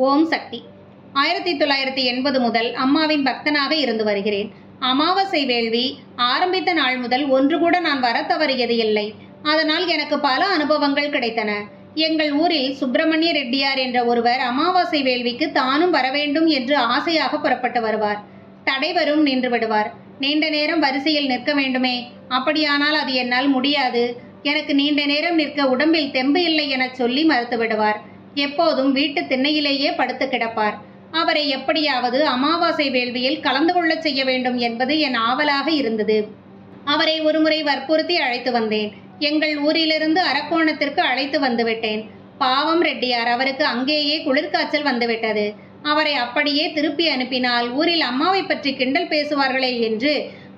ஓம் சக்தி. ஆயிரத்தி தொள்ளாயிரத்தி எண்பது முதல் அம்மாவின் பக்தனாக இருந்து வருகிறேன். அமாவாசை வேள்வி ஆரம்பித்த நாள் முதல் ஒன்று கூட நான் வர தவறியது இல்லை. அதனால் எனக்கு பல அனுபவங்கள் கிடைத்தன. எங்கள் ஊரில் சுப்பிரமணிய ரெட்டியார் என்ற ஒருவர் அமாவாசை வேள்விக்கு தானும் வர வேண்டும் என்று ஆசையாக புறப்பட்டு வருவார். தடைவரும் நின்று விடுவார். நீண்ட நேரம் வரிசையில் நிற்க வேண்டுமே. அப்படியானால் அது என்னால் முடியாது. எனக்கு நீண்ட நேரம் நிற்க உடம்பில் தெம்பு இல்லை எனச் சொல்லி மறுத்து விடுவார். எப்போதும் வீட்டு திண்ணையிலேயே படுத்து கிடப்பார். அவரை எப்படியாவது அமாவாசை வேள்வியில் கலந்து கொள்ளச் செய்ய வேண்டும் என்பது என் ஆவலாக இருந்தது. அவரை ஒருமுறை வற்புறுத்தி அழைத்து வந்தேன். எங்கள் ஊரிலிருந்து அரக்கோணத்திற்கு அழைத்து வந்துவிட்டேன் பாவம் ரெட்டியார் அவருக்கு அங்கேயே குளிர்காய்ச்சல் வந்துவிட்டது அவரை அப்படியே திருப்பி அனுப்பினால் ஊரில் அம்மாவை பற்றி கிண்டல் பேசுவார்களே என்று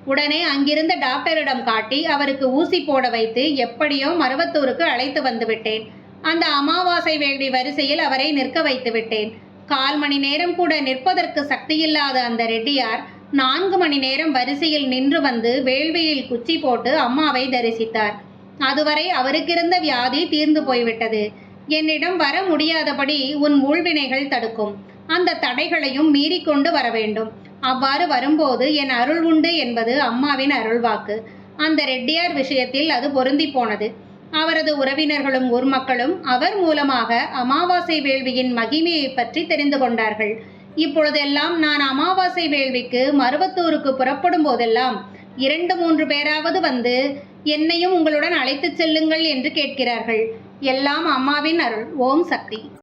உடனே அங்கிருந்த டாக்டரிடம் காட்டி அவருக்கு ஊசி போட வைத்து எப்படியோ மருவத்தூருக்கு அழைத்து வந்துவிட்டேன் அந்த அமாவாசை வேள்வி வரிசையில் அவரை நிற்க வைத்து விட்டேன். கால் மணி நேரம் கூட நிற்பதற்கு சக்தியில்லாத அந்த ரெட்டியார் நான்கு மணி நேரம் வரிசையில் நின்று வந்து வேள்வியில் குச்சி போட்டு அம்மாவை தரிசித்தார். அதுவரை அவருக்கிருந்த வியாதி தீர்ந்து போய்விட்டது. என்னிடம் வர முடியாதபடி உன் ஊழ்வினைகள் தடுக்கும். அந்த தடைகளையும் மீறிக்கொண்டு வர வேண்டும் அவ்வாறு வரும்போது என் அருள் உண்டு என்பது அம்மாவின் அருள்வாக்கு. அந்த ரெட்டியார் விஷயத்தில் அது பொருந்தி போனது. அவரது உறவினர்களும் ஊர் மக்களும் அவர் மூலமாக அமாவாசை வேள்வியின் மகிமையை பற்றி தெரிந்து கொண்டார்கள். இப்பொழுதெல்லாம் நான் அமாவாசை வேள்விக்கு மருவத்தூருக்கு புறப்படும் போதெல்லாம் இரண்டு மூன்று பேராவது வந்து என்னையும் உங்களுடன் அழைத்துச் செல்லுங்கள் என்று கேட்கிறார்கள். எல்லாம் அம்மாவின் அருள். ஓம் சக்தி.